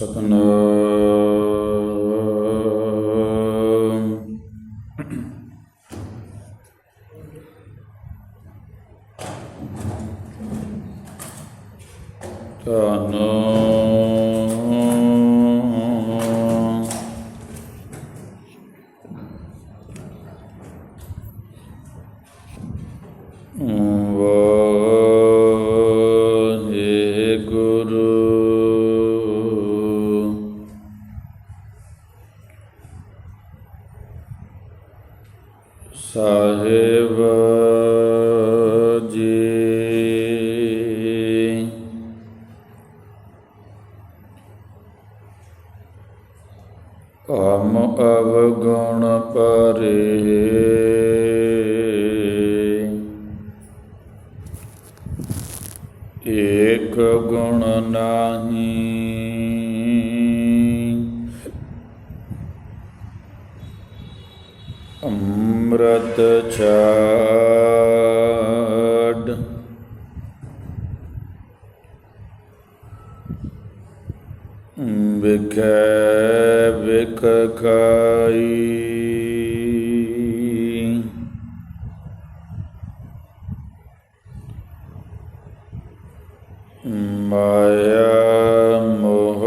ਸਤਨਾਮ ਹਮ ਅਵਗੁਣ ਪਰੇ। ਏਕ ਗੁਣ ਨਾਹੀ। ਅੰਮ੍ਰਿਤ ਛਾੜ ਵਿਖੇ ਵਿਖ ਖਾਈ। ਮਾਇਆ ਮੋਹ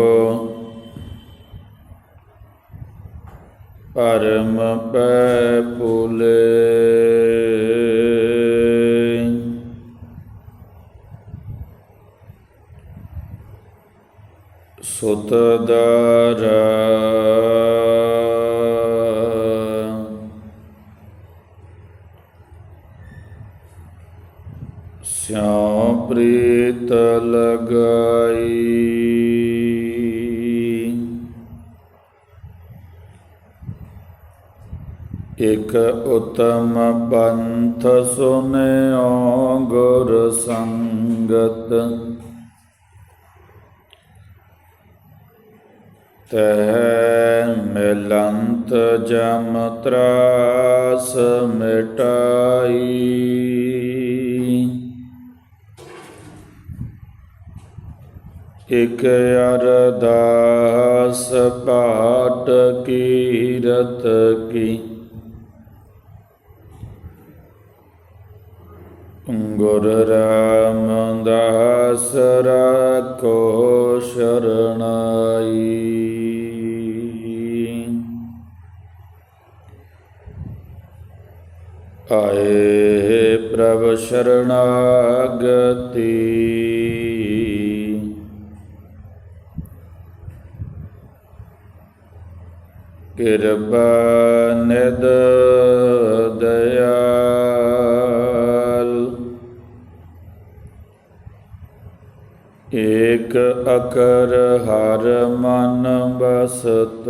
ਪਰਮ ਪੈ ਪੁਲੇ ਦਰ ਸਿਉ ਪ੍ਰੀਤ ਲਗਾਈ ਇਕ ਉਤਮ ਪੰਥ ਸੁਨਿਓ ਗੁਰ ਸੰਗਤ ਤੈ ਮਿਲੰਤ ਜਮ ਤਰਾਸ ਮਿਟਾਈ। ਇਕ ਅਰਦਾਸ ਪਾਟ ਕੀਰਤ ਕੀ। ਗੁਰ ਰਾਮਦਾਸ ਰਾਖੋ ਸ਼ਰਣਾਈ ਆਏ ਪ੍ਰਭ ਸ਼ਰਣਾਗਤੀ। ਕਿਰਪਾ ਨਿਦ ਦਇਆਲ। ਏਕ ਅਕਰ ਹਰ ਮਨ ਬਸਤ।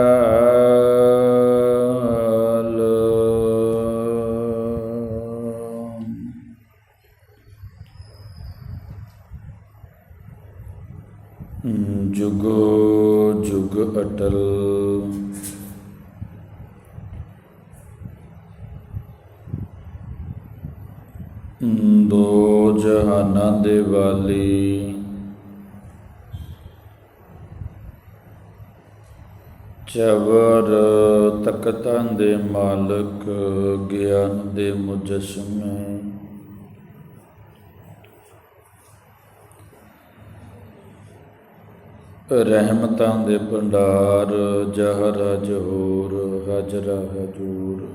ਮਾਲਕ ਗਿਆਨ ਦੇ ਮੁਜਸਮੇ ਰਹਿਮਤਾਂ ਦੇ ਭੰਡਾਰ ਜ਼ਹਰ ਜਹੂਰ ਹਜਰਾ ਹਜੂਰ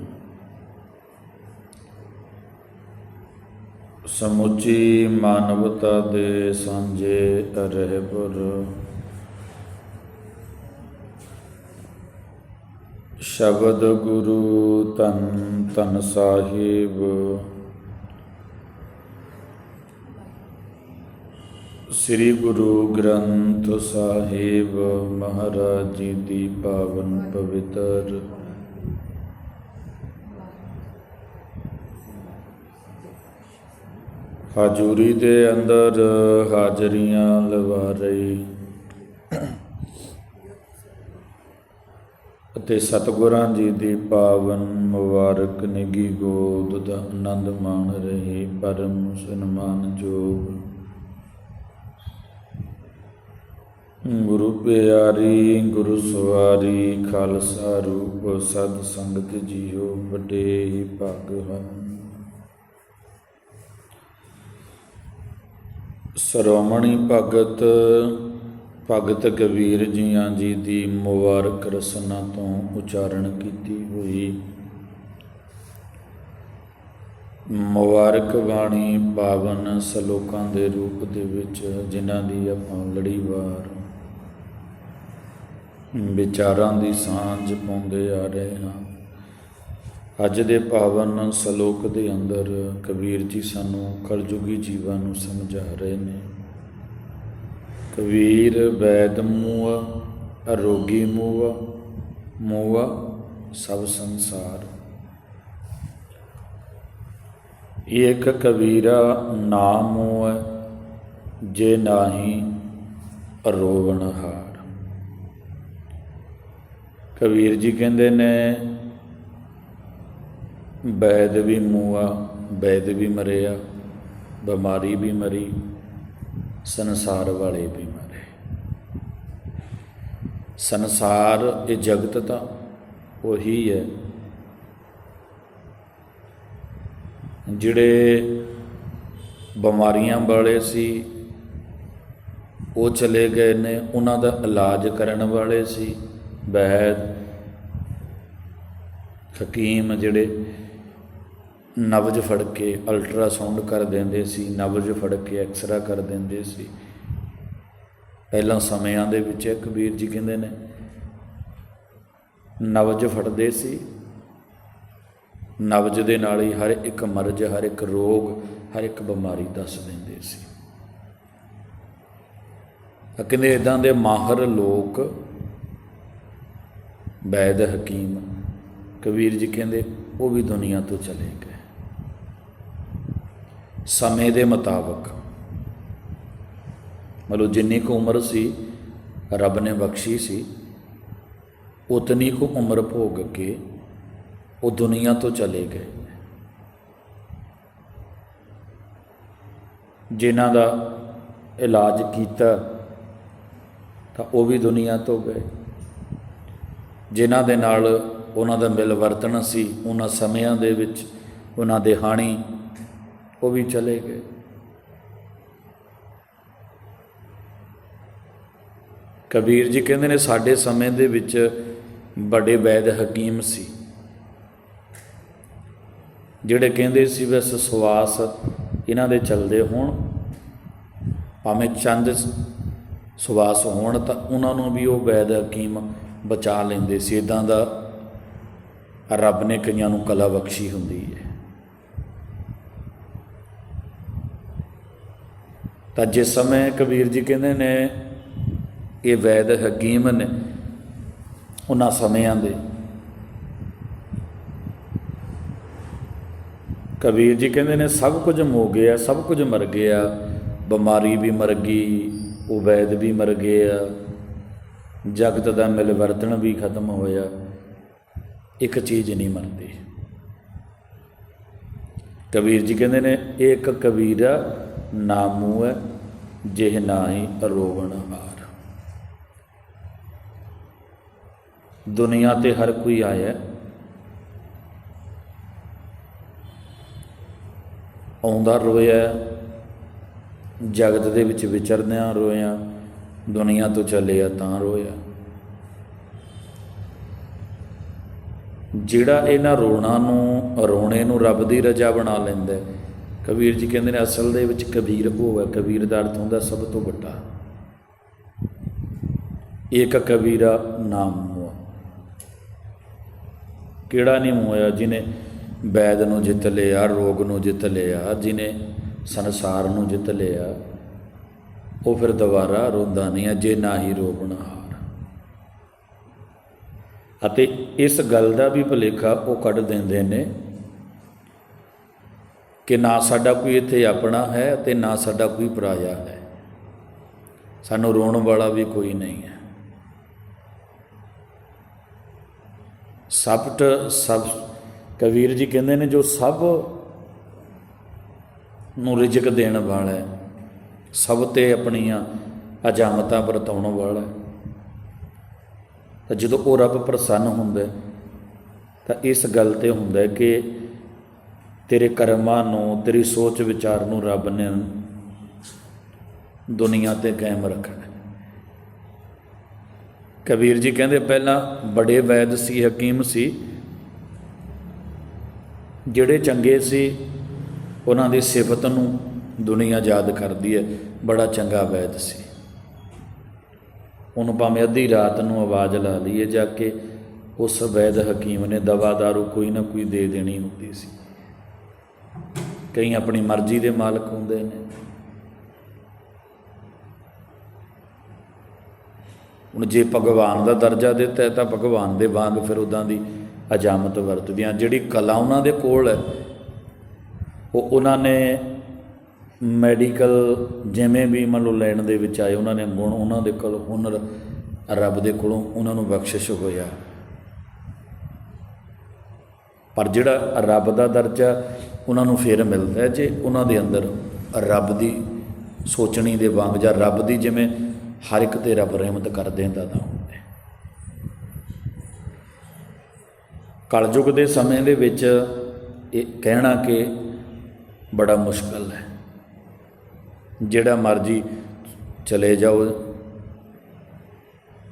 ਸਮੁੱਚੀ ਮਾਨਵਤਾ ਦੇ ਸਾਂਝੇ ਰਹਿਬਰ ਸ਼ਬਦ ਗੁਰੂ ਤਨ ਤਨ ਸਾਹਿਬ। ਸ੍ਰੀ ਗੁਰੂ ਗ੍ਰੰਥ ਸਾਹਿਬ ਮਹਾਰਾਜ ਜੀ ਦੀ ਪਾਵਨ ਪਵਿੱਤਰ। ਹਾਜ਼ੂਰੀ ਦੇ ਅੰਦਰ ਹਾਜ਼ਰੀਆਂ ਲਵਾ ਰਹੀ। ਅਤੇ ਸਤਿਗੁਰਾਂ ਜੀ ਦੀ ਪਾਵਨ ਮੁਬਾਰਕ ਨਿਗੀ ਗੋਦ ਦਾ ਆਨੰਦ ਮਾਣ ਰਹੇ ਪਰਮ ਸਨਮਾਨ ਜੋਗ। ਗੁਰੂ ਪਿਆਰੀ, ਗੁਰੂ ਸਵਾਰੀ, ਖਾਲਸਾ ਰੂਪ ਸਦ ਸੰਗਤ ਜੀਓ ਵੱਡੇ ਹੀ ਭਾਗ ਹਨ। ਸ਼੍ਰੋਮਣੀ ਭਗਤ ਭਗਤ ਕਬੀਰ ਜੀਆਂ ਜੀ ਦੀ ਮੁਬਾਰਕ ਰਸਨਾ ਤੋਂ ਉਚਾਰਨ ਕੀਤੀ ਹੋਈ। ਮੁਬਾਰਕ ਬਾਣੀ ਪਾਵਨ ਸ਼ਲੋਕਾਂ ਦੇ ਰੂਪ ਦੇ ਵਿੱਚ ਜਿਨ੍ਹਾਂ ਦੀ ਆਪਾਂ ਲੜੀਵਾਰ ਵਿਚਾਰਾਂ ਦੀ ਸਾਂਝ ਪਾਉਂਦੇ ਆ ਰਹੇ ਹਾਂ। ਅੱਜ ਦੇ ਪਾਵਨ ਸ਼ਲੋਕ ਦੇ ਅੰਦਰ ਕਬੀਰ ਜੀ ਸਾਨੂੰ ਕਲਯੁਗੀ ਜੀਵਾਂ ਨੂੰ ਸਮਝਾ ਰਹੇ ਨੇ। ਕਬੀਰ ਵੈਦ ਮੂਆ, ਅਰੋਗੀ ਮੂਆ ਮੂਆ ਸਭ ਸੰਸਾਰ। ਇੱਕ ਕਬੀਰਾ ਨਾਮ ਮੂਆ, ਜੇ ਨਾਹੀ ਰੋਵਣ ਹਾਰ। ਕਬੀਰ ਜੀ ਕਹਿੰਦੇ ਨੇ, ਵੈਦ ਵੀ ਮੂਆ, ਵੈਦ ਵੀ ਮਰਿਆ, ਬਿਮਾਰੀ ਵੀ ਮਰੀ। ਸੰਸਾਰ ਵਾਲੇ ਵੀ ਮਰੇ ਸੰਸਾਰ ਇਹ ਜਗਤ ਤਾਂ ਉਹੀ ਹੈ, ਜਿਹੜੇ ਬਿਮਾਰੀਆਂ ਵਾਲੇ ਸੀ, ਉਹ ਚਲੇ ਗਏ ਨੇ, ਉਹਨਾਂ ਦਾ ਇਲਾਜ ਕਰਨ ਵਾਲੇ ਸੀ। ਵੈਦ ਹਕੀਮ ਜਿਹੜੇ ਨਬਜ ਫੜ ਕੇ ਅਲਟਰਾਸਾਊਂਡ ਕਰ ਦਿੰਦੇ ਸੀ, ਨਬਜ ਫੜ ਕੇ ਐਕਸਰਾ ਕਰ ਦਿੰਦੇ ਸੀ। ਪਹਿਲਾਂ ਸਮਿਆਂ ਦੇ ਵਿੱਚ ਕਬੀਰ ਜੀ ਕਹਿੰਦੇ ਨੇ, ਨਬਜ ਫੜਦੇ ਸੀ, ਨਬਜ ਦੇ ਨਾਲ ਹੀ ਹਰ ਇੱਕ ਮਰਜ਼, ਹਰ ਇੱਕ ਰੋਗ, ਹਰ ਇੱਕ ਬਿਮਾਰੀ ਦੱਸ ਦਿੰਦੇ ਸੀ। ਕਹਿੰਦੇ ਇਦਾਂ ਦੇ ਮਾਹਰ ਲੋਕ ਵੈਦ ਹਕੀਮ, ਕਬੀਰ ਜੀ ਕਹਿੰਦੇ, ਉਹ ਵੀ ਦੁਨੀਆ ਤੋਂ ਚਲੇ ਗਏ। ਸਮੇਂ ਦੇ ਮੁਤਾਬਕ। ਮਤਲਬ ਜਿੰਨੀ ਕੁ ਉਮਰ ਸੀ, ਰੱਬ ਨੇ ਬਖਸ਼ੀ ਸੀ, ਉਤਨੀ ਕੁ ਉਮਰ ਭੋਗ ਕੇ ਉਹ ਦੁਨੀਆ ਤੋਂ ਚਲੇ ਗਏ। ਜਿਨ੍ਹਾਂ ਦਾ ਇਲਾਜ ਕੀਤਾ, ਤਾਂ ਉਹ ਵੀ ਦੁਨੀਆ ਤੋਂ ਗਏ। ਜਿਨ੍ਹਾਂ ਦੇ ਨਾਲ ਉਹਨਾਂ ਦਾ ਮਿਲ ਵਰਤਣ ਸੀ, ਉਹਨਾਂ ਸਮਿਆਂ ਦੇ ਵਿੱਚ ਉਹਨਾਂ ਦੇ ਹਾਣੀ ਉਹ ਵੀ ਚਲੇ ਗਏ। ਕਬੀਰ ਜੀ ਕਹਿੰਦੇ ਨੇ, ਸਾਡੇ ਸਮੇਂ ਦੇ ਵਿੱਚ ਬੜੇ ਵੈਦ ਹਕੀਮ ਸੀ। ਜਿਹੜੇ ਕਹਿੰਦੇ ਸੀ, ਬਸ ਸਵਾਸ ਇਹਨਾਂ ਦੇ ਚੱਲਦੇ ਹੋਣ, ਭਾਵੇਂ ਚੰਦ ਸਵਾਸ ਹੋਣ, ਤਾਂ ਉਹਨਾਂ ਨੂੰ ਵੀ ਉਹ ਵੈਦ ਹਕੀਮ ਬਚਾ ਲੈਂਦੇ ਸੀ। ਇਦਾਂ ਦਾ ਰੱਬ ਨੇ ਕਈਆਂ ਨੂੰ ਕਲਾ ਬਖਸ਼ੀ ਹੁੰਦੀ ਹੈ। ਤਾਂ ਜਿਸ ਸਮੇਂ ਕਬੀਰ ਜੀ ਕਹਿੰਦੇ ਨੇ, ਇਹ ਵੈਦ ਹਕੀਮ ਨੇ, ਉਹਨਾਂ ਸਮਿਆਂ ਦੇ। ਕਬੀਰ ਜੀ ਕਹਿੰਦੇ ਨੇ, ਸਭ ਕੁਝ ਮੋ ਗਿਆ, ਸਭ ਕੁਝ ਮਰ ਗਿਆ, ਬਿਮਾਰੀ ਵੀ ਮਰ ਗਈ, ਉਹ ਵੈਦ ਵੀ ਮਰ ਗਿਆ, ਜਗਤ ਦਾ ਮਿਲ ਵਰਤਣ ਵੀ ਖਤਮ ਹੋਇਆ, ਇੱਕ ਚੀਜ਼ ਨਹੀਂ ਮਰਦੀ ਕਬੀਰ ਜੀ ਕਹਿੰਦੇ ਨੇ ਇੱਕ ਕਬੀਰਾ ਨਾਮੂ ਹੈ, ਜਿਹ ਨਾਹੀ ਰੋਵਣ ਹਾਰ। ਦੁਨੀਆ ਤੇ ਹਰ ਕੋਈ ਆਇਆ ਆਉਂਦਾ ਰੋਇਆ ਜਗਤ ਦੇ ਵਿੱਚ ਵਿਚਰਦਿਆਂ ਰੋਇਆ ਦੁਨੀਆ ਤੋਂ ਚੱਲਿਆ ਤਾਂ ਰੋਇਆ ਜਿਹੜਾ ਇਹਨਾਂ ਰੋਣਾ ਨੂੰ, ਰੋਣੇ ਨੂੰ ਰੱਬ ਦੀ ਰਜਾ ਬਣਾ ਲੈਂਦਾ ਹੈ। ਕਬੀਰ ਜੀ ਕਹਿੰਦੇ ਨੇ, ਅਸਲ ਦੇ ਵਿੱਚ ਕਬੀਰ ਉਹ ਹੈ, ਕਬੀਰ ਦਾ ਅਰਥ ਹੁੰਦਾ ਸਭ ਤੋਂ ਵੱਡਾ। ਏਕ ਕਬੀਰਾ ਨਾਮ ਮੋਹ। ਕਿਹੜਾ ਨਹੀਂ ਮੋਇਆ ਜਿਨੇ ਵੈਦ ਨੂੰ ਜਿੱਤ ਲਿਆ, ਰੋਗ ਨੂੰ ਜਿੱਤ ਲਿਆ ਜਿਨੇ ਸੰਸਾਰ ਨੂੰ ਜਿੱਤ ਲਿਆ, ਉਹ ਫਿਰ ਦੁਬਾਰਾ ਰੋਂਦਾ ਨਹੀਂ ਹੈ, ਜੇ ਨਾ ਹੀ ਰੋਪਣ ਹਾਰ। ਅਤੇ ਇਸ ਗੱਲ ਦਾ ਵੀ ਭੁਲੇਖਾ ਉਹ ਕੱਢ ਦਿੰਦੇ ਨੇ ਕਿ ਨਾ ਸਾਡਾ ਕੋਈ ਇੱਥੇ ਆਪਣਾ ਹੈ ਤੇ ਨਾ ਸਾਡਾ ਕੋਈ ਪਰਾਇਆ ਹੈ। ਸਾਨੂੰ ਰੋਣ ਵਾਲਾ ਵੀ ਕੋਈ ਨਹੀਂ ਹੈ। ਸਬਟ ਸਭ, ਕਬੀਰ ਜੀ ਕਹਿੰਦੇ ਨੇ ਜੋ ਸਭ ਨੂੰ ਰਿਜਕ ਦੇਣ ਵਾਲਾ ਹੈ, ਸਭ ਤੇ ਆਪਣੀਆਂ ਅਜਾਮਤਾਂ ਵਰਤਾਉਣ ਵਾਲਾ ਹੈ। ਤਾਂ ਜਦੋਂ ਉਹ ਰੱਬ ਪ੍ਰਸੰਨ ਹੁੰਦਾ ਤਾਂ ਇਸ ਗੱਲ ਤੇ ਹੁੰਦਾ ਕਿ ਤੇਰੇ ਕਰਮਾਂ ਨੂੰ, ਤੇਰੀ ਸੋਚ ਵਿਚਾਰ ਨੂੰ ਰੱਬ ਨੇ ਦੁਨੀਆ ਤੇ ਕਾਇਮ ਰੱਖਣਾ ਕਬੀਰ ਜੀ ਕਹਿੰਦੇ ਪਹਿਲਾਂ ਬੜੇ ਵੈਦ ਸੀ, ਹਕੀਮ ਸੀ। ਜਿਹੜੇ ਚੰਗੇ ਸੀ, ਉਹਨਾਂ ਦੀ ਸਿਫਤ ਨੂੰ ਦੁਨੀਆ ਯਾਦ ਕਰਦੀ ਹੈ। ਬੜਾ ਚੰਗਾ ਵੈਦ ਸੀ। ਉਹਨੂੰ ਭਾਵੇਂ ਅੱਧੀ ਰਾਤ ਨੂੰ ਆਵਾਜ਼ ਲਾ ਲਈਏ, ਜਾ ਕੇ ਉਸ ਵੈਦ ਹਕੀਮ ਨੇ ਦਵਾ ਦਾਰੂ ਕੋਈ ਨਾ ਕੋਈ ਦੇ ਦੇਣੀ ਹੁੰਦੀ ਸੀ। ਕਈ ਆਪਣੀ ਮਰਜ਼ੀ ਦੇ ਮਾਲਕ ਹੁੰਦੇ ਨੇ। ਹੁਣ ਜੇ ਭਗਵਾਨ ਦਾ ਦਰਜਾ ਦਿੱਤਾ ਹੈ ਤਾਂ ਭਗਵਾਨ ਦੇ ਵਾਂਗ ਫਿਰ ਉਦਾਂ ਦੀ ਅਜਾਮਤ ਵਰਤਦੀਆਂ। ਜਿਹੜੀ ਕਲਾ ਉਹਨਾਂ ਦੇ ਕੋਲ ਹੈ, ਉਹ ਉਹਨਾਂ ਨੇ ਮੈਡੀਕਲ ਜਿਵੇਂ ਵੀ ਮੰਨ ਲਓ ਲੈਣ ਦੇ ਵਿੱਚ ਆਏ, ਉਹਨਾਂ ਨੇ ਗੁਣ ਉਹਨਾਂ ਦੇ ਕੋਲ, ਹੁਨਰ ਰੱਬ ਦੇ ਕੋਲੋਂ ਉਹਨਾਂ ਨੂੰ ਬਖਸ਼ਿਸ਼ ਹੋਇਆ। ਪਰ ਜਿਹੜਾ ਰੱਬ ਦਾ ਦਰਜਾ ਉਹਨਾਂ ਨੂੰ ਫੇਰ ਮਿਲਦਾ ਹੈ ਜੇ ਉਹਨਾਂ ਦੇ ਅੰਦਰ ਰੱਬ ਦੀ ਸੋਚਣੀ ਦੇ ਵਾਂਗ ਜਾਂ ਰੱਬ ਦੀ ਜਿਵੇਂ ਹਰ ਇੱਕ ਤੇ ਰੱਬ ਰਹਿਮਤ ਕਰ ਦਿੰਦਾ ਤਾਂ ਹੁੰਦਾ ਕਲਯੁਗ ਦੇ ਸਮੇਂ ਦੇ ਵਿੱਚ ਇਹ ਕਹਿਣਾ ਕਿ ਬੜਾ ਮੁਸ਼ਕਲ ਹੈ। ਜਿਹੜਾ ਮਰਜ਼ੀ ਚਲੇ ਜਾਓ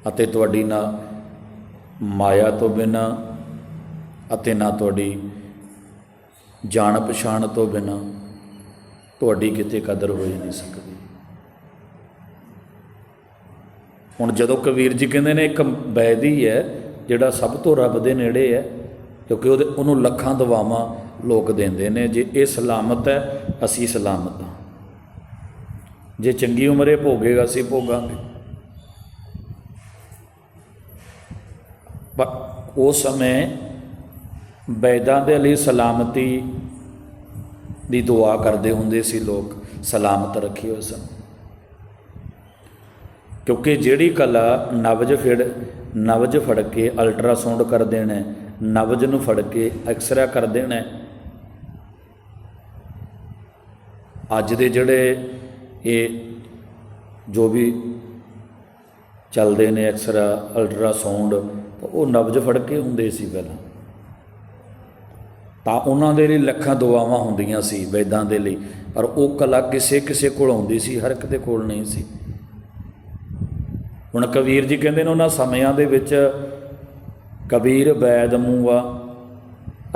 ਅਤੇ ਤੁਹਾਡੀ ਨਾ ਮਾਇਆ ਤੋਂ ਬਿਨਾ ਅਤੇ ਨਾ ਤੁਹਾਡੀ ਜਾਣ ਪਛਾਣ ਤੋਂ ਬਿਨਾ ਤੁਹਾਡੀ ਕਿਤੇ ਕਦਰ ਹੋ ਹੀ ਨਹੀਂ ਸਕਦੀ। ਹੁਣ ਜਦੋਂ ਕਬੀਰ ਜੀ ਕਹਿੰਦੇ ਨੇ ਇੱਕ ਬੈਦੀ ਹੈ ਜਿਹੜਾ ਸਭ ਤੋਂ ਰੱਬ ਦੇ ਨੇੜੇ ਹੈ, ਕਿਉਂਕਿ ਉਹਦੇ ਉਹਨੂੰ ਲੱਖਾਂ ਦਵਾਵਾਂ ਲੋਕ ਦਿੰਦੇ ਨੇ, ਜੇ ਇਹ ਸਲਾਮਤ ਹੈ, ਅਸੀਂ ਸਲਾਮਤ ਹਾਂ। ਜੇ ਚੰਗੀ ਉਮਰੇ ਭੋਗੇਗਾ, ਅਸੀਂ ਭੋਗਾਂਗੇ। ਪਰ ਉਸ ਸਮੇਂ ਬੈਦਾਂ ਦੇ ਲਈ ਸਲਾਮਤੀ ਦੀ ਦੁਆ ਕਰਦੇ ਹੁੰਦੇ ਸੀ ਲੋਕ ਸਲਾਮਤ ਰੱਖਿਓ ਸਨ। ਕਿਉਂਕਿ ਜਿਹੜੀ ਕਲਾ ਨਬਜ ਫੜ ਨਬਜ ਫੜ ਕੇ ਅਲਟਰਾਸਾਊਂਡ ਕਰ ਦੇਣਾ ਹੈ, ਨਬਜ ਨੂੰ ਫੜ ਕੇ ਐਕਸਰਾ ਕਰ ਦੇਣਾ। ਅੱਜ ਦੇ ਜਿਹੜੇ ਇਹ ਜੋ ਵੀ ਚੱਲਦੇ ਨੇ ਐਕਸਰਾ ਅਲਟਰਾਸਾਊਂਡ ਉਹ ਨਬਜ ਫੜ ਕੇ ਹੁੰਦੇ ਸੀ ਪਹਿਲਾਂ। ਤਾਂ ਉਹਨਾਂ ਦੇ ਲਈ ਲੱਖਾਂ ਦੁਆਵਾਂ ਹੁੰਦੀਆਂ ਸੀ ਵੈਦਾਂ ਦੇ ਲਈ, ਪਰ ਉਹ ਕਲਾ ਕਿਸੇ ਕਿਸੇ ਕੋਲ ਆਉਂਦੀ ਸੀ, ਹਰ ਇੱਕ ਦੇ ਕੋਲ ਨਹੀਂ ਸੀ। ਹੁਣ ਕਬੀਰ ਜੀ ਕਹਿੰਦੇ ਨੇ ਉਹਨਾਂ ਸਮਿਆਂ ਦੇ ਵਿੱਚ ਕਬੀਰ ਵੈਦ ਮੂਆ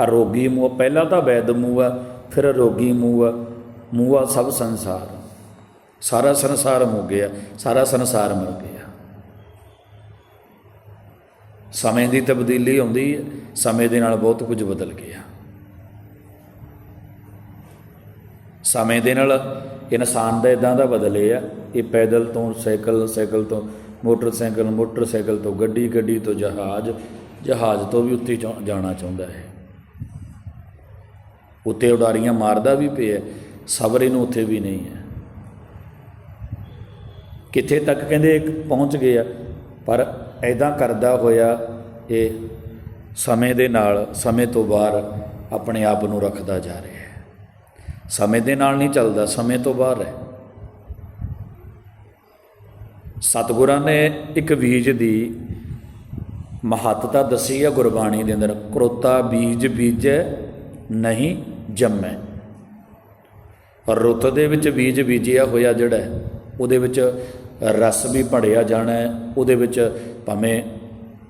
ਅਰੋਗੀ ਮੂਆ ਪਹਿਲਾਂ ਤਾਂ ਵੈਦ ਮੂਆ ਫਿਰ ਅਰੋਗੀ ਮੂਆ ਮੂਆ ਸਭ ਸੰਸਾਰ। ਸਾਰਾ ਸੰਸਾਰ ਮੁੱਕ ਗਿਆ, ਸਾਰਾ ਸੰਸਾਰ ਮਰ ਗਿਆ। ਸਮੇਂ ਦੀ ਤਬਦੀਲੀ ਆਉਂਦੀ ਹੈ, ਸਮੇਂ ਦੇ ਨਾਲ ਬਹੁਤ ਕੁਝ ਬਦਲ ਗਿਆ। ਸਮੇਂ ਦੇ ਨਾਲ ਇਨਸਾਨ ਦਾ ਇਦਾਂ ਦਾ ਬਦਲੇ ਆ ਇਹ ਪੈਦਲ ਤੋਂ ਸਾਈਕਲ ਸਾਈਕਲ ਤੋਂ ਮੋਟਰਸਾਈਕਲ ਮੋਟਰਸਾਈਕਲ ਤੋਂ ਗੱਡੀ ਗੱਡੀ ਤੋਂ ਜਹਾਜ਼ ਜਹਾਜ਼ ਤੋਂ ਵੀ ਉੱਤੇ ਜਾ- ਜਾਣਾ ਚਾਹੁੰਦਾ ਹੈ। ਉੱਤੇ ਉਡਾਰੀਆਂ ਮਾਰਦਾ ਵੀ ਪਿਆ, ਸਬਰ ਇਹਨੂੰ ਉੱਥੇ ਵੀ ਨਹੀਂ ਹੈ। ਕਿੱਥੇ ਤੱਕ ਕਹਿੰਦੇ ਪਹੁੰਚ ਗਏ ਆ, ਪਰ ਐਦਾਂ ਕਰਦਾ ਹੋਇਆ ਇਹ ਸਮੇਂ ਦੇ ਨਾਲ, ਸਮੇਂ ਤੋਂ ਬਾਹਰ ਆਪਣੇ ਆਪ ਨੂੰ ਰੱਖਦਾ ਜਾ ਰਿਹਾ। ਸਮੇਂ ਦੇ ਨਾਲ ਨਹੀਂ ਚੱਲਦਾ, ਸਮੇਂ ਤੋਂ ਬਾਹਰ ਹੈ। ਸਤਿਗੁਰਾਂ ਨੇ ਇੱਕ ਬੀਜ ਦੀ ਮਹੱਤਤਾ ਦੱਸੀ ਹੈ ਗੁਰਬਾਣੀ ਦੇ ਅੰਦਰ, ਕਰੋਤਾ ਬੀਜ ਬੀਜੈ ਨਹੀਂ ਜੰਮੈ। ਰੁੱਤ ਦੇ ਵਿੱਚ ਬੀਜ ਬੀਜਿਆ ਹੋਇਆ ਜਿਹੜਾ ਉਹਦੇ ਵਿੱਚ ਰਸ ਵੀ ਭੜਿਆ ਜਾਣਾ ਉਹਦੇ ਵਿੱਚ ਭਾਵੇਂ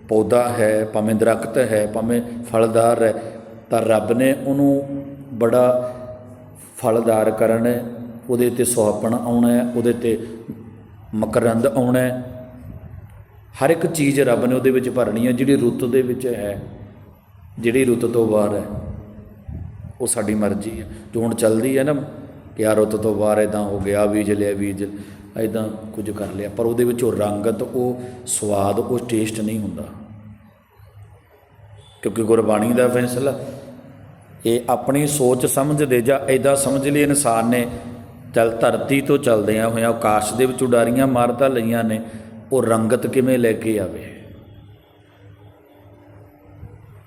ਪੌਦਾ ਹੈ, ਭਾਵੇਂ ਦਰਖਤ ਹੈ, ਭਾਵੇਂ ਫਲਦਾਰ ਹੈ, ਤਾਂ ਰੱਬ ਨੇ ਉਹਨੂੰ ਬੜਾ ਫਲਦਾਰ ਕਰਨ ਹੈ ਉਹਦੇ ਤੇ ਸੁਹਾਪਣ ਆਉਣਾ ਹੈ ਉਹਦੇ ਤੇ ਮਕਰੰਦ ਆਉਣਾ। ਹੈ ਹਰ ਇੱਕ ਚੀਜ਼ ਰੱਬ ਨੇ ਉਹਦੇ ਵਿੱਚ ਭਰਨੀ ਹੈ, ਜਿਹੜੀ ਰੁੱਤ ਦੇ ਵਿੱਚ ਹੈ, ਜਿਹੜੀ ਰੁੱਤ ਤੋਂ ਬਾਹਰ ਹੈ, ਉਹ ਸਾਡੀ ਮਰਜ਼ੀ ਹੈ। ਜੋ ਹੁਣ ਚੱਲਦੀ ਹੈ ਨਾ, ਕਿ ਆ ਰੁੱਤ ਤੋਂ ਬਾਹਰ ਇਦਾਂ ਹੋ ਗਿਆ ਬੀਜ ਲਿਆ, ਬੀਜ ਐਦਾਂ ਕੁਝ ਕਰ ਲਿਆ, ਪਰ ਉਹਦੇ ਵਿੱਚ ਉਹ ਰੰਗਤ, ਉਹ ਸਵਾਦ, ਉਹ ਟੇਸਟ ਨਹੀਂ ਹੁੰਦਾ। ਕਿਉਂਕਿ ਗੁਰਬਾਣੀ ਦਾ ਫੈਸਲਾ ਇਹ ਆਪਣੀ ਸੋਚ ਸਮਝ ਦੇ ਜਾਂ ਐਦਾਂ ਸਮਝ ਲਈ ਇਨਸਾਨ ਨੇ, ਚਲ ਧਰਤੀ ਤੋਂ ਚਲਦਿਆਂ ਹੋਇਆਂ ਆਕਾਸ਼ ਦੇ ਵਿੱਚ ਉਡਾਰੀਆਂ ਮਾਰਤਾ ਲਈਆਂ ਨੇ, ਉਹ ਰੰਗਤ ਕਿਵੇਂ ਲੈ ਕੇ ਆਵੇ?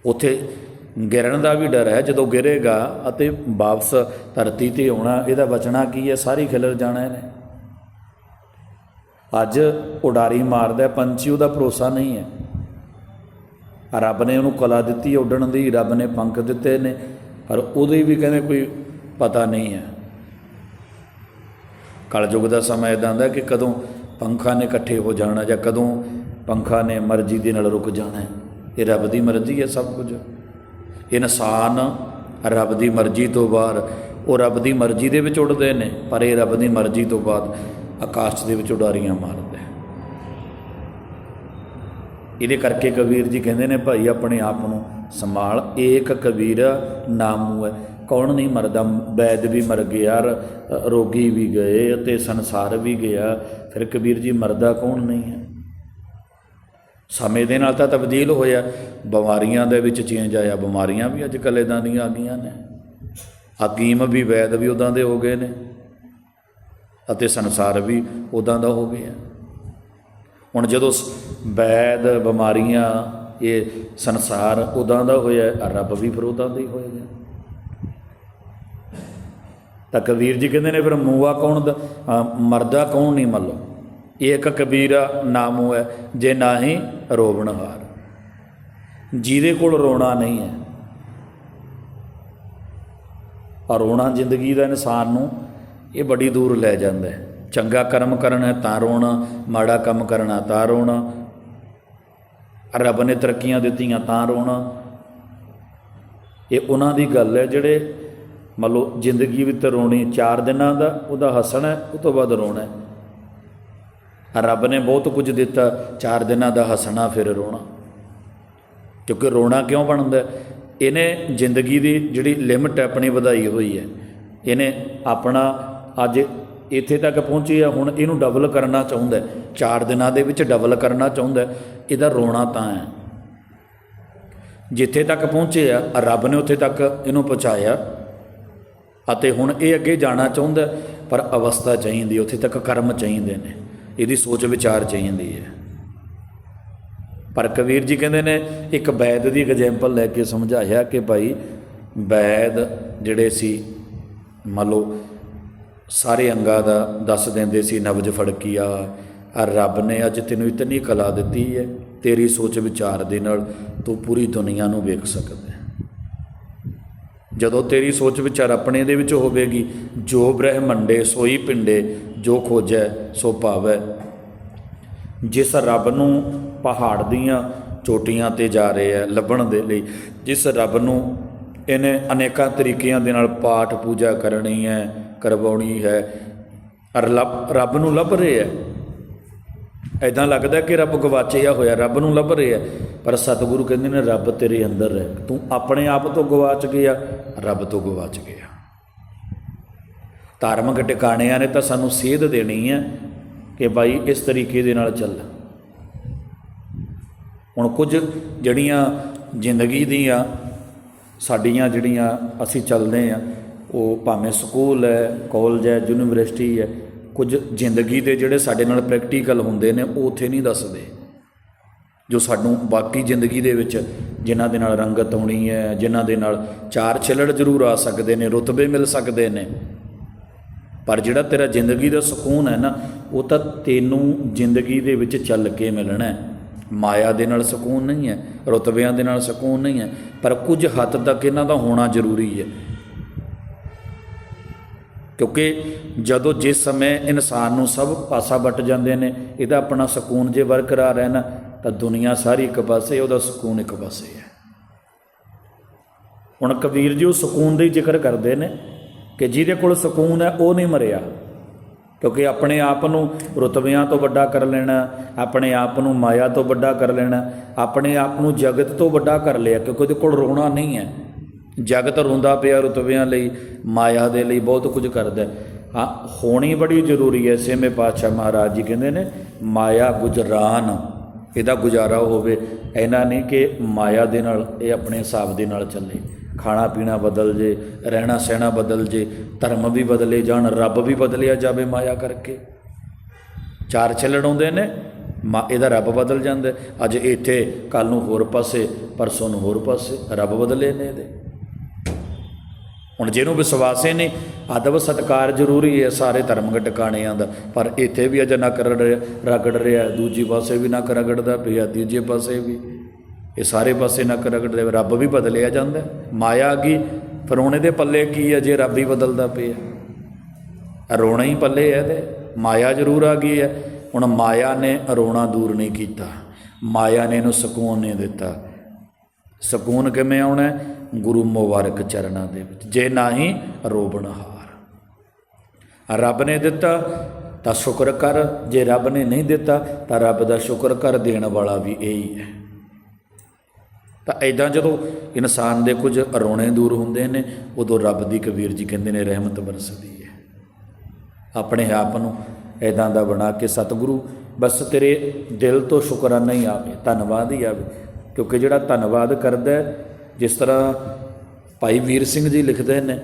ਉਥੇ ਗਿਰਨ ਦਾ ਵੀ ਡਰ ਹੈ, ਜਦੋਂ ਗਿਰੇਗਾ ਅਤੇ ਵਾਪਸ ਧਰਤੀ ਤੇ ਆਉਣਾ, ਇਹਦਾ ਬਚਣਾ ਕੀ ਹੈ? ਸਾਰੀ ਖਿਲਰ ਜਾਣਾ ਇਹਨੇ। ਅੱਜ ਉਡਾਰੀ ਮਾਰਦਾ, ਪੰਛੀ ਉਹਦਾ ਭਰੋਸਾ ਨਹੀਂ ਹੈ। ਰੱਬ ਨੇ ਉਹਨੂੰ ਕਲਾ ਦਿੱਤੀ, ਉੱਡਣ ਦੀ, ਰੱਬ ਨੇ ਪੰਖ ਦਿੱਤੇ ਨੇ। ਪਰ ਉਹਦੇ ਵੀ ਕਹਿੰਦੇ ਕੋਈ ਪਤਾ ਨਹੀਂ ਹੈ। ਕਲਯੁਗ ਦਾ ਸਮਾਂ ਇਦਾਂ ਹੁੰਦਾ ਕਿ ਕਦੋਂ ਪੰਖਾਂ ਨੇ ਇਕੱਠੇ ਹੋ ਜਾਣਾ ਜਾਂ ਕਦੋਂ ਪੰਖਾਂ ਨੇ ਮਰਜ਼ੀ ਦੇ ਨਾਲ ਰੁਕ ਜਾਣਾ ਇਹ ਰੱਬ ਦੀ ਮਰਜ਼ੀ ਹੈ ਸਭ ਕੁਝ। ਇਨਸਾਨ ਰੱਬ ਦੀ ਮਰਜ਼ੀ ਤੋਂ ਬਾਹਰ ਉਹ ਰੱਬ ਦੀ ਮਰਜ਼ੀ ਦੇ ਵਿੱਚ ਉੱਡਦੇ ਨੇ, ਪਰ ਇਹ ਰੱਬ ਦੀ ਮਰਜ਼ੀ ਤੋਂ ਬਾਅਦ ਆਕਾਸ਼ ਦੇ ਵਿੱਚ ਉਡਾਰੀਆਂ ਮਾਰਦੇ ਇਹਦੇ ਕਰਕੇ ਕਬੀਰ ਜੀ ਕਹਿੰਦੇ ਨੇ, ਭਾਈ, ਆਪਣੇ ਆਪ ਨੂੰ ਸੰਭਾਲ। ਏਕ ਕਬੀਰ ਨਾਮੂ ਹੈ। ਕੌਣ ਨਹੀਂ ਮਰਦਾ? ਵੈਦ ਵੀ ਮਰ ਗਿਆ ਰੋਗੀ ਵੀ ਗਏ ਅਤੇ ਸੰਸਾਰ ਵੀ ਗਿਆ। ਫਿਰ ਕਬੀਰ ਜੀ, ਮਰਦਾ ਕੌਣ ਨਹੀਂ ਹੈ? ਸਮੇਂ ਦੇ ਨਾਲ ਤਾਂ ਤਬਦੀਲ ਹੋਇਆ। ਬਿਮਾਰੀਆਂ ਦੇ ਵਿੱਚ ਚੇਂਜ ਆਇਆ। ਬਿਮਾਰੀਆਂ ਵੀ ਅੱਜ ਕੱਲ੍ਹ ਇਦਾਂ ਦੀਆਂ ਆ ਗਈਆਂ ਨੇ। ਹਕੀਮ ਵੀ, ਵੈਦ ਵੀ ਉਦਾਂ ਦੇ ਹੋ ਗਏ ਨੇ ਅਤੇ ਸੰਸਾਰ ਵੀ ਉਦਾਂ ਦਾ ਹੋ ਗਿਆ। ਹੁਣ ਜਦੋਂ ਸ- ਵੈਦ ਬਿਮਾਰੀਆਂ, ਇਹ ਸੰਸਾਰ ਉਦਾਂ ਦਾ ਹੋਇਆ, ਰੱਬ ਵੀ ਫਿਰ ਉਦਾਂ ਦਾ ਹੀ ਹੋਏਗਾ ਤਾਂ ਕਬੀਰ ਜੀ ਕਹਿੰਦੇ ਨੇ ਫਿਰ ਮੂਆ ਕੌਣ ਦਾ? ਮਰਦਾ ਕੌਣ ਨਹੀਂ ਮੰਨ ਲਓ? ਇੱਕ ਕਬੀਰਾ ਨਾਮੂ ਹੈ, ਜੇ ਨਾਹੀ ਰੋਵਣਹਾਰ ਜਿਹਦੇ ਕੋਲ ਰੋਣਾ ਨਹੀਂ ਹੈ। ਔਰ ਰੋਣਾ ਜ਼ਿੰਦਗੀ ਦਾ ਇਨਸਾਨ ਨੂੰ ਇਹ ਬੜੀ ਦੂਰ ਲੈ ਜਾਂਦਾ ਹੈ। ਚੰਗਾ ਕਰਮ ਕਰਨਾ ਹੈ ਤਾਂ ਰੋਣਾ, ਮਾੜਾ ਕੰਮ ਕਰਨਾ, ਤਾਂ ਰੋਣਾ। ਰੱਬ ਨੇ ਤਰੱਕੀਆਂ ਦਿੱਤੀਆਂ, ਤਾਂ ਰੋਣਾ। ਇਹ ਉਹਨਾਂ ਦੀ ਗੱਲ ਹੈ ਜਿਹੜੇ ਮੰਨ ਲਓ ਜ਼ਿੰਦਗੀ ਵਿੱਚ ਰੋਣੀ ਚਾਰ ਦਿਨਾਂ ਦਾ, ਉਹਦਾ ਹੱਸਣਾ ਉਹ ਤੋਂ ਬਾਅਦ ਰੋਣਾ ਰੱਬ ਨੇ ਬਹੁਤ ਕੁਝ ਦਿੱਤਾ, ਚਾਰ ਦਿਨਾਂ ਦਾ ਹੱਸਣਾ, ਫਿਰ ਰੋਣਾ। ਕਿਉਂਕਿ ਰੋਣਾ ਕਿਉਂ ਬਣਦਾ ਇਹਨੇ ਜ਼ਿੰਦਗੀ ਦੀ ਜਿਹੜੀ ਲਿਮਟ ਆਪਣੀ ਵਧਾਈ ਹੋਈ ਹੈ। ਇਹਨੇ ਆਪਣਾ ਅੱਜ ਇੱਥੇ ਤੱਕ ਪਹੁੰਚੀ ਆ, ਹੁਣ ਇਹਨੂੰ ਡਬਲ ਕਰਨਾ ਚਾਹੁੰਦਾ ਹੈ। ਚਾਰ ਦਿਨਾਂ ਦੇ ਵਿੱਚ ਡਬਲ ਕਰਨਾ ਚਾਹੁੰਦਾ ਇਹਦਾ ਰੋਣਾ ਤਾਂ ਹੈ। ਜਿੱਥੇ ਤੱਕ ਪਹੁੰਚੇ ਆ, ਰੱਬ ਨੇ ਉੱਥੇ ਤੱਕ ਇਹਨੂੰ ਪਹੁੰਚਾਇਆ। ਅਤੇ ਹੁਣ ਇਹ ਅੱਗੇ ਜਾਣਾ ਚਾਹੁੰਦਾ ਪਰ ਅਵਸਥਾ ਚਾਹੀਦੀ ਉੱਥੇ ਤੱਕ ਕਰਮ ਚਾਹੀਦੇ ਨੇ। ਇਹਦੀ ਸੋਚ ਵਿਚਾਰ ਚਾਹੀਦੀ ਹੈ। ਪਰ ਕਬੀਰ ਜੀ ਕਹਿੰਦੇ ਨੇ, ਇੱਕ ਵੈਦ ਦੀ ਐਗਜ਼ਾਮਪਲ ਲੈ ਕੇ ਸਮਝਾਇਆ ਕਿ ਭਾਈ ਵੈਦ ਜਿਹੜੇ ਸੀ, ਮੰਨ ਲਓ ਸਾਰੇ ਅੰਗਾਂ ਦਾ ਦੱਸ ਦਿੰਦੇ ਸੀ, ਨਵਜ ਫੜਕੀਆ ਆ ਰੱਬ ਨੇ ਅੱਜ ਤੈਨੂੰ ਇਤਨੀ ਕਲਾ ਦਿੱਤੀ ਹੈ ਤੇਰੀ ਸੋਚ ਵਿਚਾਰ ਦੇ ਨਾਲ ਤੂੰ ਪੂਰੀ ਦੁਨੀਆ ਨੂੰ ਵੇਖ ਸਕਦਾ ਜਦੋਂ ਤੇਰੀ ਸੋਚ ਵਿਚਾਰ ਆਪਣੇ ਦੇ ਵਿੱਚ ਹੋਵੇਗੀ, ਜੋ ਬ੍ਰਹਮੰਡੇ ਸੋਈ ਪਿੰਡੇ, ਜੋ ਖੋਜੈ, ਸੋ ਭਾਵੈ ਜਿਸ ਰੱਬ ਨੂੰ ਪਹਾੜ ਦੀਆਂ ਚੋਟੀਆਂ ਤੇ ਜਾ ਰਹੇ ਹੈ ਲੱਭਣ ਦੇ ਲਈ, ਜਿਸ ਰੱਬ ਨੂੰ ਇਹਨੇ ਅਨੇਕਾਂ ਤਰੀਕਿਆਂ ਦੇ ਨਾਲ ਪਾਠ ਪੂਜਾ ਕਰਨੀ ਹੈ ਕਰਵਾਉਣੀ ਹੈ। ਅਰ ਰੱਬ ਨੂੰ ਲੱਭ ਰਹੇ ਹੈ। ਐਦਾਂ ਲੱਗਦਾ ਕਿ ਰੱਬ ਗਵਾਚਿਆ ਹੋਇਆ, ਰੱਬ ਨੂੰ ਲੱਭ ਰਿਹਾ ਪਰ ਸਤਿਗੁਰੂ ਕਹਿੰਦੇ ਨੇ, ਰੱਬ ਤੇਰੇ ਅੰਦਰ ਹੈ। ਤੂੰ ਆਪਣੇ ਆਪ ਤੋਂ ਗਵਾਚ ਗਿਆ, ਰੱਬ ਤੋਂ ਗਵਾਚ ਗਿਆ। ਧਾਰਮਿਕ ਟਿਕਾਣਿਆਂ ਨੇ ਤਾਂ ਸਾਨੂੰ ਸੇਧ ਦੇਣੀ ਹੈ ਕਿ ਭਾਈ ਇਸ ਤਰੀਕੇ ਦੇ ਨਾਲ ਚੱਲ। ਹੁਣ ਕੁਝ ਜਿਹੜੀਆਂ ਜ਼ਿੰਦਗੀ ਦੀਆਂ ਸਾਡੀਆਂ ਜਿਹੜੀਆਂ ਅਸੀਂ ਚੱਲਦੇ ਆ ਉਹ ਭਾਵੇਂ ਸਕੂਲ ਹੈ ਕਾਲਜ ਹੈ ਯੂਨੀਵਰਸਿਟੀ ਹੈ, ਕੁਝ ਜ਼ਿੰਦਗੀ ਦੇ ਜਿਹੜੇ ਸਾਡੇ ਨਾਲ ਪ੍ਰੈਕਟੀਕਲ ਹੁੰਦੇ ਨੇ, ਉਹ ਉੱਥੇ ਨਹੀਂ ਦੱਸਦੇ। ਜੋ ਸਾਨੂੰ ਬਾਕੀ ਜ਼ਿੰਦਗੀ ਦੇ ਵਿੱਚ ਜਿਨ੍ਹਾਂ ਦੇ ਨਾਲ ਰੰਗਤ ਆਉਣੀ ਹੈ, ਜਿਨ੍ਹਾਂ ਦੇ ਨਾਲ ਚਾਰ ਛਿਲੜ ਜ਼ਰੂਰ ਆ ਸਕਦੇ ਨੇ, ਰੁਤਬੇ ਮਿਲ ਸਕਦੇ ਨੇ। ਪਰ ਜਿਹੜਾ ਤੇਰਾ ਜ਼ਿੰਦਗੀ ਦਾ ਸਕੂਨ ਹੈ ਨਾ, ਉਹ ਤਾਂ ਤੈਨੂੰ ਜ਼ਿੰਦਗੀ ਦੇ ਵਿੱਚ ਚੱਲ ਕੇ ਮਿਲਣਾ ਹੈ। ਮਾਇਆ ਦੇ ਨਾਲ ਸਕੂਨ ਨਹੀਂ ਹੈ, ਰੁਤਬਿਆਂ ਦੇ ਨਾਲ ਸਕੂਨ ਨਹੀਂ ਹੈ, ਪਰ ਕੁਝ ਹੱਦ ਤੱਕ ਇਹਨਾਂ ਦਾ ਹੋਣਾ ਜ਼ਰੂਰੀ ਹੈ। ਕਿਉਂਕਿ ਜਦੋਂ ਜਿਸ ਸਮੇਂ ਇਨਸਾਨ ਨੂੰ ਸਭ ਪਾਸਾ ਵੱਟ ਜਾਂਦੇ ਨੇ, ਇਹਦਾ ਆਪਣਾ ਸਕੂਨ ਜੇ ਬਰਕਰਾਰ ਹੈ ਨਾ, ਤਾਂ ਦੁਨੀਆ ਸਾਰੀ ਇੱਕ ਪਾਸੇ, ਉਹਦਾ ਸਕੂਨ ਇੱਕ ਪਾਸੇ ਹੈ। ਹੁਣ ਕਬੀਰ ਜੀ ਉਹ ਸਕੂਨ ਦਾ ਹੀ ਜ਼ਿਕਰ ਕਰਦੇ ਨੇ ਕਿ ਜਿਹਦੇ ਕੋਲ ਸਕੂਨ ਹੈ, ਉਹ ਨਹੀਂ ਮਰਿਆ। ਕਿਉਂਕਿ ਆਪਣੇ ਆਪ ਨੂੰ ਰੁਤਬਿਆਂ ਤੋਂ ਵੱਡਾ ਕਰ ਲੈਣਾ, ਆਪਣੇ ਆਪ ਨੂੰ ਮਾਇਆ ਤੋਂ ਵੱਡਾ ਕਰ ਲੈਣਾ, ਆਪਣੇ ਆਪ ਨੂੰ ਜਗਤ ਤੋਂ ਵੱਡਾ ਕਰ ਲਿਆ, ਕਿਉਂਕਿ ਉਹਦੇ ਕੋਲ ਰੋਣਾ ਨਹੀਂ ਹੈ। ਜਗਤ ਰੋਂਦਾ ਪਿਆ ਰੁਤਬਿਆਂ ਲਈ, ਮਾਇਆ ਦੇ ਲਈ ਬਹੁਤ ਕੁਝ ਕਰਦਾ ਹਾਂ। ਹੋਣੀ ਬੜੀ ਜ਼ਰੂਰੀ ਹੈ ਛੇਵੇਂ ਪਾਤਸ਼ਾਹ ਮਹਾਰਾਜ ਜੀ ਕਹਿੰਦੇ ਨੇ, ਮਾਇਆ ਗੁਜਰਾਨ। ਇਹਦਾ ਗੁਜ਼ਾਰਾ ਹੋਵੇ, ਇਹਨਾਂ ਨੇ ਕਿ ਮਾਇਆ ਦੇ ਨਾਲ, ਇਹ ਆਪਣੇ ਹਿਸਾਬ ਦੇ ਨਾਲ ਚੱਲੇ। ਖਾਣਾ ਪੀਣਾ ਬਦਲ ਜੇ, ਰਹਿਣਾ ਸਹਿਣਾ ਬਦਲ ਜੇ, ਧਰਮ ਵੀ ਬਦਲੇ ਜਾਣ, ਰੱਬ ਵੀ ਬਦਲਿਆ ਜਾਵੇ ਮਾਇਆ ਕਰਕੇ। ਚਾਰ ਛੱਲੜ ਆਉਂਦੇ ਨੇ, ਮਾ, ਇਹਦਾ ਰੱਬ ਬਦਲ ਜਾਂਦਾ ਅੱਜ ਇੱਥੇ ਕੱਲ ਨੂੰ ਹੋਰ ਪਾਸੇ, ਪਰਸੋਂ ਨੂੰ ਹੋਰ ਪਾਸੇ, ਰੱਬ ਬਦਲੇ ਨੇ ਇਹਦੇ। ਹੁਣ ਜਿਹਨੂੰ ਵਿਸ਼ਵਾਸ ਹੀ ਨਹੀਂ ਅਦਬ ਸਤਕਾਰ ਜ਼ਰੂਰੀ ਹੈ ਸਾਰੇ ਧਰਮ ਟਿਕਾਣਿਆਂ ਦਾ, ਪਰ ਇੱਥੇ ਵੀ ਅਜ ਨੱਕ ਰਗੜ ਰਗੜ ਰਿਹਾ ਦੂਜੀ ਪਾਸੇ ਵੀ ਨੱਕ ਰਗੜਦਾ ਪਿਆ, ਤੀਜੇ ਪਾਸੇ ਵੀ। ਇਹ ਸਾਰੇ ਪਾਸੇ ਨੱਕ ਰਗੜਦੇ ਰੱਬ ਵੀ ਬਦਲਿਆ ਜਾਂਦਾ ਮਾਇਆ ਆ ਗਈ ਫਿਰ ਹੁਣ ਇਹਦੇ ਪੱਲੇ ਕੀ ਹੈ ਜੇ ਰੱਬ ਹੀ ਬਦਲਦਾ ਪਿਆ? ਰੋਣਾ ਹੀ ਪੱਲੇ ਹੈ ਇਹਦੇ। ਮਾਇਆ ਜ਼ਰੂਰ ਆ ਗਈ ਹੈ। ਹੁਣ ਮਾਇਆ ਨੇ ਰੋਣਾ ਦੂਰ ਨਹੀਂ ਕੀਤਾ। ਮਾਇਆ ਨੇ ਇਹਨੂੰ ਸਕੂਨ ਨਹੀਂ ਦਿੱਤਾ। ਸਕੂਨ ਕਿਵੇਂ ਆਉਣਾ ਗੁਰੂ ਮੁਬਾਰਕ ਚਰਨਾਂ ਦੇ ਵਿੱਚ। ਜੇ ਨਹੀਂ ਰੋਬਣਹਾਰ ਰੱਬ ਨੇ ਦਿੱਤਾ ਤਾਂ ਸ਼ੁਕਰ ਕਰ। ਜੇ ਰੱਬ ਨੇ ਨਹੀਂ ਦਿੱਤਾ ਤਾਂ ਰੱਬ ਦਾ ਸ਼ੁਕਰ ਕਰ ਦੇਣ ਵਾਲਾ ਵੀ ਇਹੀ ਹੈ ਤਾਂ ਐਦਾਂ ਜਦੋਂ ਇਨਸਾਨ ਦੇ ਕੁਝ ਰੋਣੇ ਦੂਰ ਹੁੰਦੇ ਨੇ, ਉਦੋਂ ਰੱਬ ਦੀ ਕਬੀਰ ਜੀ ਕਹਿੰਦੇ ਨੇ, ਰਹਿਮਤ ਬਰਸਦੀ ਹੈ। ਆਪਣੇ ਆਪ ਨੂੰ ਐਦਾਂ ਦਾ ਬਣਾ ਕੇ, ਸਤਿਗੁਰੂ, ਬਸ ਤੇਰੇ ਦਿਲ ਤੋਂ ਸ਼ੁਕਰਾਨਾ ਹੀ ਆਵੇ, ਧੰਨਵਾਦ ਹੀ ਆਵੇ। ਕਿਉਂਕਿ ਜਿਹੜਾ ਧੰਨਵਾਦ ਕਰਦਾ ਜਿਸ ਤਰ੍ਹਾਂ ਭਾਈ ਵੀਰ ਸਿੰਘ ਜੀ ਲਿਖਦੇ ਨੇ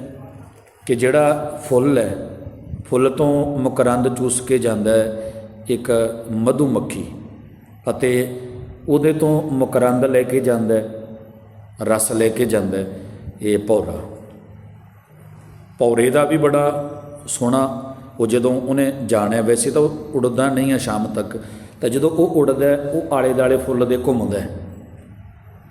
ਕਿ ਜਿਹੜਾ ਫੁੱਲ ਹੈ, ਫੁੱਲ ਤੋਂ ਮਕਰੰਦ ਚੂਸ ਕੇ ਜਾਂਦਾ ਹੈ ਇੱਕ ਮਧੂ ਮੱਖੀ ਅਤੇ ਉਹਦੇ ਤੋਂ ਮਕਰੰਦ ਲੈ ਕੇ ਜਾਂਦਾ ਹੈ, ਰਸ ਲੈ ਕੇ ਜਾਂਦਾ ਹੈ, ਇਹ ਭੌਰਾ ਭੌਰੇ ਦਾ ਵੀ ਬੜਾ ਸੋਹਣਾ, ਉਹ ਜਦੋਂ ਉਹਨੇ ਜਾਣਿਆ, ਵੈਸੇ ਤਾਂ ਉਹ ਉੜਦਾ ਨਹੀਂ ਹੈ ਸ਼ਾਮ ਤੱਕ, ਤਾਂ ਜਦੋਂ ਉਹ ਉੜਦਾ ਉਹ ਆਲੇ ਦਾਲੇ ਫੁੱਲ ਦੇ ਘੁੰਮਦਾ ਹੈ।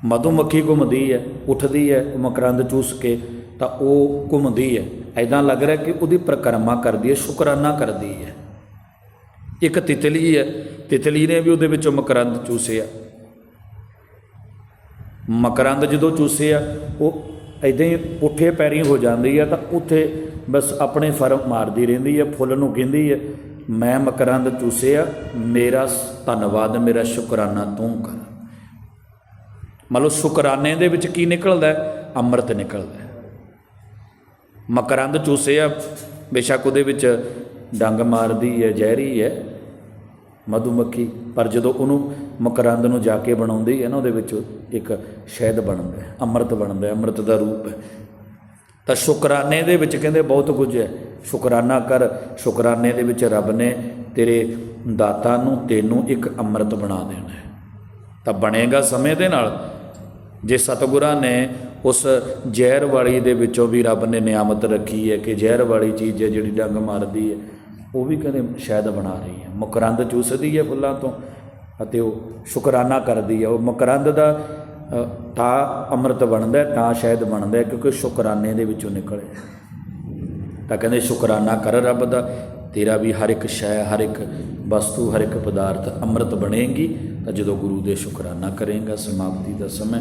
ਮਧੂਮੱਖੀ ਘੁੰਮਦੀ ਹੈ, ਉੱਠਦੀ ਹੈ ਮਕਰੰਦ ਚੂਸ ਕੇ ਤਾਂ ਉਹ ਘੁੰਮਦੀ ਹੈ। ਐਦਾਂ ਲੱਗ ਰਿਹਾ ਕਿ ਉਹਦੀ ਪ੍ਰਕਰਮਾ ਕਰਦੀ ਹੈ, ਸ਼ੁਕਰਾਨਾ ਕਰਦੀ ਹੈ। ਇੱਕ ਤਿਤਲੀ ਹੈ, ਤਿਤਲੀ ਨੇ ਵੀ ਉਹਦੇ ਵਿੱਚੋਂ ਮਕਰੰਦ ਚੂਸਿਆ। ਮਕਰੰਦ ਜਦੋਂ ਚੂਸਿਆ, ਉਹ ਐਦਾਂ ਹੀ ਪੁੱਠੇ ਪੈਰੀ ਹੋ ਜਾਂਦੀ ਹੈ ਤਾਂ ਉੱਥੇ ਬਸ ਆਪਣੇ ਫਰਮ ਮਾਰਦੀ ਰਹਿੰਦੀ ਹੈ, ਫੁੱਲ ਨੂੰ ਕਹਿੰਦੀ ਹੈ। ਮੈਂ ਮਕਰੰਦ ਚੂਸਿਆ, ਮੇਰਾ ਸ- ਧੰਨਵਾਦ, ਮੇਰਾ ਸ਼ੁਕਰਾਨਾ ਤੂੰ ਕਰ। ਮੰਨ ਲਓ ਸ਼ੁਕਰਾਨੇ ਦੇ ਵਿੱਚ ਕੀ ਨਿਕਲਦਾ ਅੰਮ੍ਰਿਤ ਨਿਕਲਦਾ ਹੈ। ਮਕਰੰਦ ਚੂਸਿਆ ਬੇਸ਼ੱਕ ਉਹਦੇ ਵਿੱਚ ਡੰਗ ਮਾਰਦੀ ਹੈ, ਜ਼ਹਿਰੀ ਹੈ, ਮਧੂਮੱਖੀ, ਪਰ ਜਦੋਂ ਉਹਨੂੰ ਮਕਰੰਦ ਨੂੰ ਜਾ ਕੇ ਬਣਾਉਂਦੀ ਹੈ ਨਾ, ਉਹਦੇ ਵਿੱਚ ਇੱਕ ਸ਼ਹਿਦ ਬਣਦਾ ਹੈ, ਅੰਮ੍ਰਿਤ ਬਣਦਾ ਹੈ, ਅੰਮ੍ਰਿਤ ਦਾ ਰੂਪ ਹੈ। ਤਾਂ ਸ਼ੁਕਰਾਨੇ ਦੇ ਵਿੱਚ ਕਹਿੰਦੇ ਬਹੁਤ ਕੁਝ ਹੈ। ਸ਼ੁਕਰਾਨਾ ਕਰ, ਸ਼ੁਕਰਾਨੇ ਦੇ ਵਿੱਚ ਰੱਬ ਨੇ ਤੇਰੇ ਦਾਤਾ ਨੂੰ, ਤੈਨੂੰ ਇੱਕ ਅੰਮ੍ਰਿਤ ਬਣਾ ਦੇਣਾ ਹੈ। ਤਾਂ ਬਣੇਗਾ ਸਮੇਂ ਦੇ ਨਾਲ ਜੇ ਸਤਿਗੁਰਾਂ ਨੇ ਉਸ ਜ਼ਹਿਰ ਵਾਲੀ ਦੇ ਵਿੱਚੋਂ ਵੀ ਰੱਬ ਨੇ ਨਿਆਮਤ ਰੱਖੀ ਹੈ ਕਿ ਜ਼ਹਿਰ ਵਾਲੀ ਚੀਜ਼ ਹੈ ਜਿਹੜੀ ਡੰਗ ਮਾਰਦੀ ਹੈ, ਉਹ ਵੀ ਕਹਿੰਦੇ ਸ਼ਾਇਦ ਬਣਾ ਰਹੀ ਹੈ। ਮਕਰੰਦ ਚੂਸਦੀ ਹੈ ਫੁੱਲਾਂ ਤੋਂ ਅਤੇ ਉਹ ਸ਼ੁਕਰਾਨਾ ਕਰਦੀ ਹੈ। ਉਹ ਮਕਰੰਦ ਦਾ ਤਾਂ ਅੰਮ੍ਰਿਤ ਬਣਦਾ ਤਾਂ ਸ਼ਾਇਦ ਬਣਦਾ ਕਿਉਂਕਿ ਸ਼ੁਕਰਾਨੇ ਦੇ ਵਿੱਚੋਂ ਨਿਕਲੇ। ਤਾਂ ਕਹਿੰਦੇ ਸ਼ੁਕਰਾਨਾ ਕਰ ਰੱਬ ਦਾ, ਤੇਰਾ ਵੀ ਹਰ ਇੱਕ ਸ਼ੈ, ਹਰ ਇੱਕ ਵਸਤੂ, ਹਰ ਇੱਕ ਪਦਾਰਥ ਅੰਮ੍ਰਿਤ ਬਣੇਗੀ। ਤਾਂ ਜਦੋਂ ਗੁਰੂ ਦੇ ਸ਼ੁਕਰਾਨਾ ਕਰੇਗਾ, ਸਮਾਪਤੀ ਦਾ ਸਮਾਂ